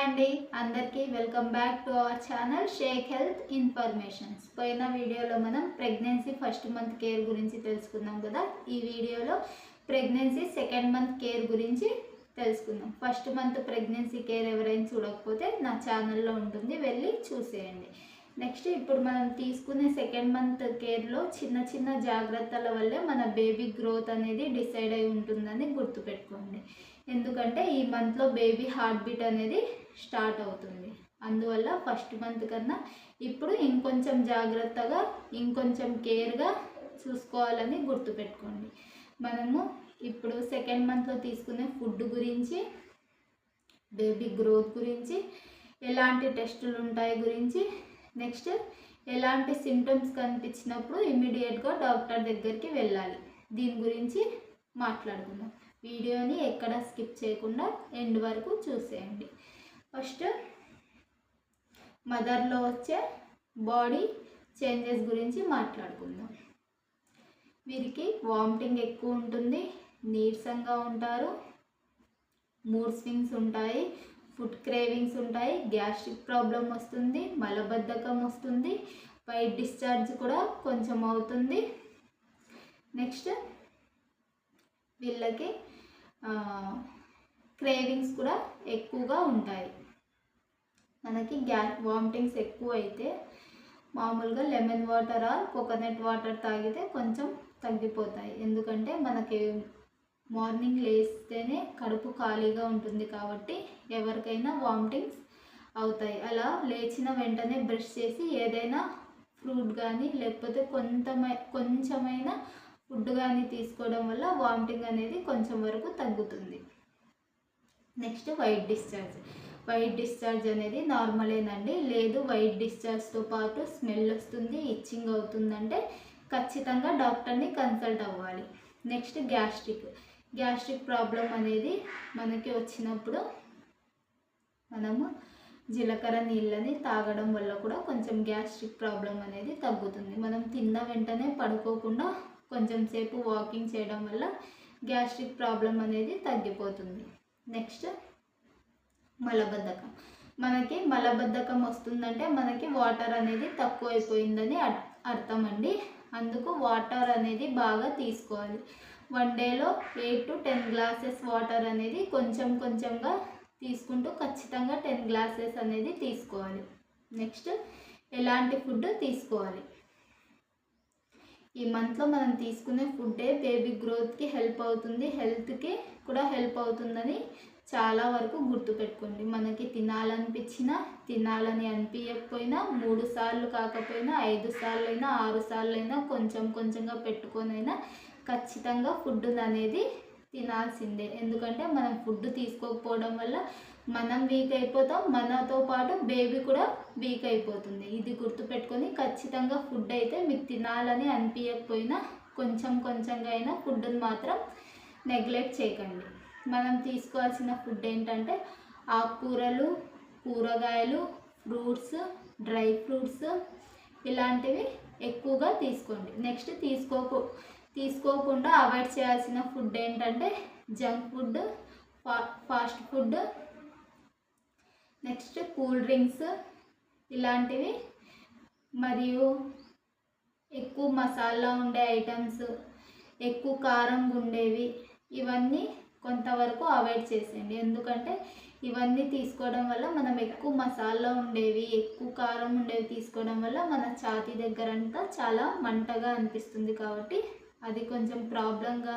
Hi అండి. అందరికీ welcome back to our channel Sheikh health informations. పోయిన వీడియోలో మనం ప్రెగ్నెన్సీ ఫస్ట్ మంత్ కేర్ గురించి తెలుసుకున్నాం కదా. ఈ వీడియోలో ప్రెగ్నెన్సీ సెకండ్ మంత్ కేర్ గురించి తెలుసుకుందాం. ఫస్ట్ మంత్ ప్రెగ్నెన్సీ కేర్ ఎవరైనా చూడకపోతే నా ఛానల్లో ఉంటుంది వెళ్ళి చూసేయండి. నెక్స్ట్ ఇప్పుడు మనం తీసుకునే సెకండ్ మంత్ కేర్లో చిన్న చిన్న జాగ్రత్తల వల్లే మన బేబీ గ్రోత్ అనేది డిసైడ్ అయి ఉంటుందని గుర్తుపెట్టుకోండి. ఎందుకంటే ఈ మంత్లో బేబీ హార్ట్ బీట్ అనేది స్టార్ట్ అవుతుంది. అందువల్ల ఫస్ట్ మంత్ కన్నా ఇప్పుడు ఇంకొంచెం జాగ్రత్తగా ఇంకొంచెం కేర్గా చూసుకోవాలని గుర్తుపెట్టుకోండి. మనము ఇప్పుడు సెకండ్ మంత్లో తీసుకునే ఫుడ్ గురించి బేబీ గ్రోత్ గురించి ఎలాంటి టెస్టులు ఉంటాయి గురించి నెక్స్ట్ ఎలాంటి సిమ్టమ్స్ కనిపించినప్పుడు ఇమీడియట్గా డాక్టర్ దగ్గరికి వెళ్ళాలి. దీని గురించి మాట్లాడుకుందాం. వీడియోని ఎక్కడ స్కిప్ చేయకుండా ఎండ్ వరకు చూసేయండి. ఫస్ట్ మదర్లో వచ్చే బాడీ చేంజెస్ గురించి మాట్లాడుకుందాం. వీరికి వామిటింగ్ ఎక్కువ ఉంటుంది నీరసంగా ఉంటారు మూడ్ స్వింగ్స్ ఉంటాయి ఫుడ్ క్రేవింగ్స్ ఉంటాయి గ్యాస్ట్రిక్ ప్రాబ్లం వస్తుంది మలబద్ధకం వస్తుంది వైట్ డిశ్చార్జ్ కూడా కొంచెం అవుతుంది. నెక్స్ట్ వీళ్ళకి క్రేవింగ్స్ కూడా ఎక్కువగా ఉంటాయి. మనకి గ్యా వామిటింగ్స్ ఎక్కువ అయితే మామూలుగా lemon water or coconut water తాగితే కొంచెం తగ్గిపోతాయి. ఎందుకంటే మనకి మార్నింగ్ లేస్తేనే కడుపు ఖాళీగా ఉంటుంది కాబట్టి ఎవరికైనా వామిటింగ్స్ అవుతాయి. అలా లేచిన వెంటనే బ్రష్ చేసి ఏదైనా ఫ్రూట్ కానీ లేకపోతే కొంతమై కొంచెమైనా ఫుడ్ కానీ తీసుకోవడం వల్ల వామిటింగ్ అనేది కొంచెం వరకు తగ్గుతుంది. Next white discharge. White discharge అనేది నార్మలేనండి. లేదు వైట్ డిశ్చార్జ్తో పాటు స్మెల్ వస్తుంది ఇచ్చింగ్ అవుతుందంటే ఖచ్చితంగా డాక్టర్ని కన్సల్ట్ అవ్వాలి. Next gastric. గ్యాస్ట్రిక్ ప్రాబ్లం అనేది మనకి వచ్చినప్పుడు మనము జీలకర్ర నీళ్ళని తాగడం వల్ల కూడా కొంచెం గ్యాస్ట్రిక్ ప్రాబ్లం అనేది తగ్గుతుంది. మనం తిన్న వెంటనే పడుకోకుండా కొంచెం సేపు వాకింగ్ చేయడం వల్ల గ్యాస్ట్రిక్ ప్రాబ్లం అనేది తగ్గిపోతుంది. నెక్స్ట్ మలబద్ధకం. మనకి మలబద్ధకం వస్తుందంటే మనకి వాటర్ అనేది తక్కువైపోయిందని అర్- అర్థం అండి అందుకు వాటర్ అనేది బాగా తీసుకోవాలి. వన్ డేలో eight to ten glasses water అనేది కొంచెం కొంచెంగా తీసుకుంటూ ఖచ్చితంగా టెన్ గ్లాసెస్ అనేది తీసుకోవాలి. నెక్స్ట్ ఎలాంటి ఫుడ్ తీసుకోవాలి. ఈ మంత్లో మనం తీసుకునే ఫుడ్డే బేబీ గ్రోత్కి హెల్ప్ అవుతుంది హెల్త్కి కూడా హెల్ప్ అవుతుందని చాలా వరకు గుర్తుపెట్టుకోండి. మనకి తినాలనిపించినా తినాలని అనిపించకపోయినా మూడు సార్లు కాకపోయినా ఐదు సార్లు అయినా ఆరు సార్లు అయినా కొంచెం కొంచెంగా పెట్టుకొనైనా ఖచ్చితంగా ఫుడ్ అనేది తినాల్సిందే. ఎందుకంటే మనం ఫుడ్ తీసుకోకపోవడం వల్ల మనం వీక్ అయిపోతాం మనతో పాటు బేబీ కూడా వీక్ అయిపోతుంది. ఇది గుర్తుపెట్టుకొని ఖచ్చితంగా ఫుడ్ అయితే మీకు తినాలని అనిపించకపోయినా కొంచెం కొంచెంగా అయినా ఫుడ్ని మాత్రం నెగ్లెక్ట్ చేయకండి. మనం తీసుకోవాల్సిన ఫుడ్ ఏంటంటే ఆకుకూరలు కూరగాయలు ఫ్రూట్స్ డ్రై ఫ్రూట్స్ ఇలాంటివి ఎక్కువగా తీసుకోండి. నెక్స్ట్ తీసుకోకు తీసుకోకుండా అవాయిడ్ చేయాల్సిన ఫుడ్ ఏంటంటే జంక్ ఫుడ్ ఫా fast food. Next cool drinks ఇలాంటివి. మరియు ఎక్కువ మసాలా ఉండే ఐటమ్స్ ఎక్కువ కారం ఉండేవి ఇవన్నీ కొంతవరకు అవాయిడ్ చేసేయండి. ఎందుకంటే ఇవన్నీ తీసుకోవడం వల్ల మనం ఎక్కువ మసాలా ఉండేవి ఎక్కువ కారం ఉండేవి తీసుకోవడం వల్ల మన ఛాతీ దగ్గరంతా చాలా మంటగా అనిపిస్తుంది కాబట్టి అది కొంచెం ప్రాబ్లంగా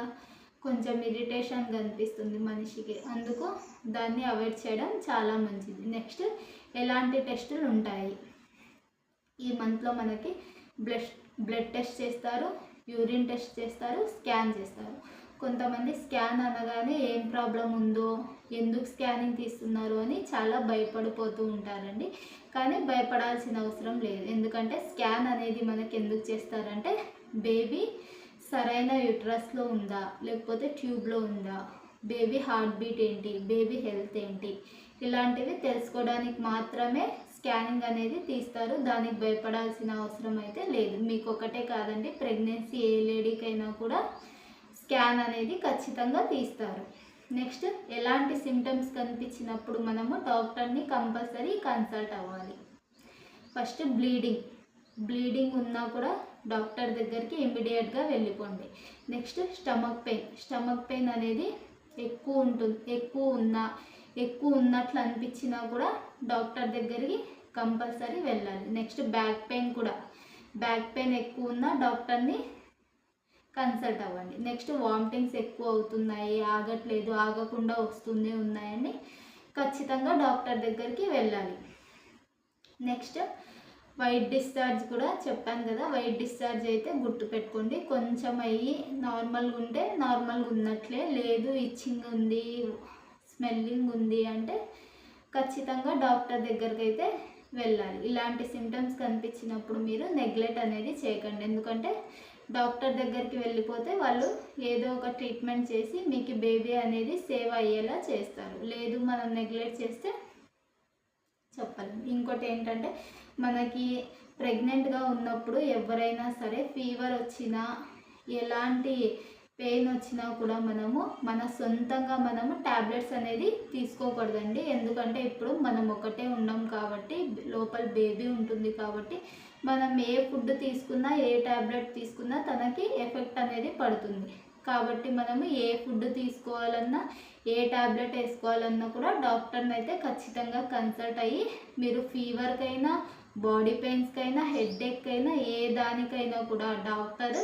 కొంచెం ఇరిటేషన్గా అనిపిస్తుంది మనిషికి. అందుకు దాన్ని అవాయిడ్ చేయడం చాలా మంచిది. నెక్స్ట్ ఎలాంటి టెస్టులు ఉంటాయి? ఈ మంత్లో మనకి బ్లడ్ బ్లడ్ టెస్ట్ చేస్తారు యూరిన్ టెస్ట్ చేస్తారు స్కాన్ చేస్తారు. కొంతమంది స్కాన్ అనగానే ఏం ప్రాబ్లం ఉందో ఎందుకు స్కానింగ్ తీస్తున్నారు అని చాలా భయపడిపోతూ ఉంటారండి. కానీ భయపడాల్సిన అవసరం లేదు. ఎందుకంటే స్కాన్ అనేది మనకి ఎందుకు చేస్తారంటే బేబీ సరైన యుట్రస్లో ఉందా లేకపోతే ట్యూబ్లో ఉందా బేబీ హార్ట్ బీట్ ఏంటి బేబీ హెల్త్ ఏంటి ఇలాంటివి తెలుసుకోవడానికి మాత్రమే స్కానింగ్ అనేది తీస్తారు. దానికి భయపడాల్సిన అవసరం అయితే లేదు. మీకు ఒకటే కాదండి ప్రెగ్నెన్సీ ఏ లేడీకైనా కూడా స్కాన్ అనేది ఖచ్చితంగా తీస్తారు. నెక్స్ట్ ఎలాంటి సిమ్టమ్స్ కనిపించినప్పుడు మనము డాక్టర్ని కంపల్సరీ కన్సల్ట్ అవ్వాలి. ఫస్ట్ బ్లీడింగ్ బ్లీడింగ్ ఉన్నా కూడా డాక్టర్ దగ్గరికి ఇమ్మీడియట్గా వెళ్ళిపోండి. Next stomach pain stomach pain అనేది ఎక్కువ ఉంటుంది ఎక్కువ ఉన్నా ఎక్కువ ఉన్నట్లు అనిపించినా కూడా డాక్టర్ దగ్గరికి కంపల్సరీ వెళ్ళాలి. నెక్స్ట్ బ్యాక్ పెయిన్ కూడా. బ్యాక్ పెయిన్ ఎక్కువ ఉన్నా డాక్టర్ని కన్సల్ట్ అవ్వండి. నెక్స్ట్ వామిటింగ్స్ ఎక్కువ అవుతున్నాయి ఆగట్లేదు ఆగకుండా వస్తూనే ఉన్నాయని ఖచ్చితంగా డాక్టర్ దగ్గరికి వెళ్ళాలి. నెక్స్ట్ వైట్ డిశ్చార్జ్ కూడా చెప్పాను కదా వైట్ డిశ్చార్జ్ అయితే గుర్తుపెట్టుకోండి. కొంచెం అయ్యి నార్మల్గా ఉంటే నార్మల్గా ఉన్నట్లే లేదు ఇచ్చింగ్ ఉంది స్మెల్లింగ్ ఉంది అంటే ఖచ్చితంగా డాక్టర్ దగ్గరికి అయితే వెళ్ళాలి. ఇలాంటి సిమ్టమ్స్ కనిపించినప్పుడు మీరు నెగ్లెక్ట్ అనేది చేయకండి. ఎందుకంటే డాక్టర్ దగ్గరికి వెళ్ళిపోతే వాళ్ళు ఏదో ఒక ట్రీట్మెంట్ చేసి మీకు బేబీ అనేది సేవ్ అయ్యేలా చేస్తారు. లేదు మనం నెగ్లెక్ట్ చేస్తే చెప్పాలి. ఇంకోటి ఏంటంటే మనకి ప్రెగ్నెంట్గా ఉన్నప్పుడు ఎవరైనా సరే ఫీవర్ వచ్చినా ఎలాంటి పెయిన్ వచ్చినా కూడా మనము మన సొంతంగా మనము ట్యాబ్లెట్స్ అనేది తీసుకోకూడదండి. ఎందుకంటే ఇప్పుడు మనం ఒకటే ఉన్నాం కాబట్టి లోపల బేబీ ఉంటుంది కాబట్టి మనం ఏ ఫుడ్ తీసుకున్నా ఏ ట్యాబ్లెట్ తీసుకున్నా తనకి ఎఫెక్ట్ అనేది పడుతుంది. కాబట్టి మనము ఏ ఫుడ్ తీసుకోవాలన్నా ఏ ట్యాబ్లెట్ వేసుకోవాలన్నా కూడా డాక్టర్ని అయితే ఖచ్చితంగా కన్సల్ట్ అయ్యి మీరు ఫీవర్కైనా బాడీ పెయిన్స్కైనా హెడ్ఏక్ అయినా ఏ దానికైనా కూడా డాక్టర్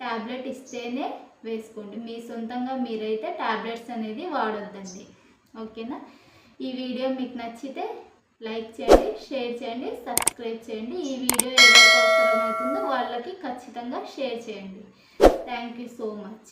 ట్యాబ్లెట్ ఇస్తేనే వేసుకోండి. మీ సొంతంగా మీరైతే ట్యాబ్లెట్స్ అనేది వాడొద్దండి. ఓకేనా? ఈ వీడియో మీకు నచ్చితే లైక్ చేయండి షేర్ చేయండి సబ్స్క్రైబ్ చేయండి. ఈ వీడియో ఎవరికి అవసరమవుతుందో వాళ్ళకి ఖచ్చితంగా షేర్ చేయండి. Thank you so much.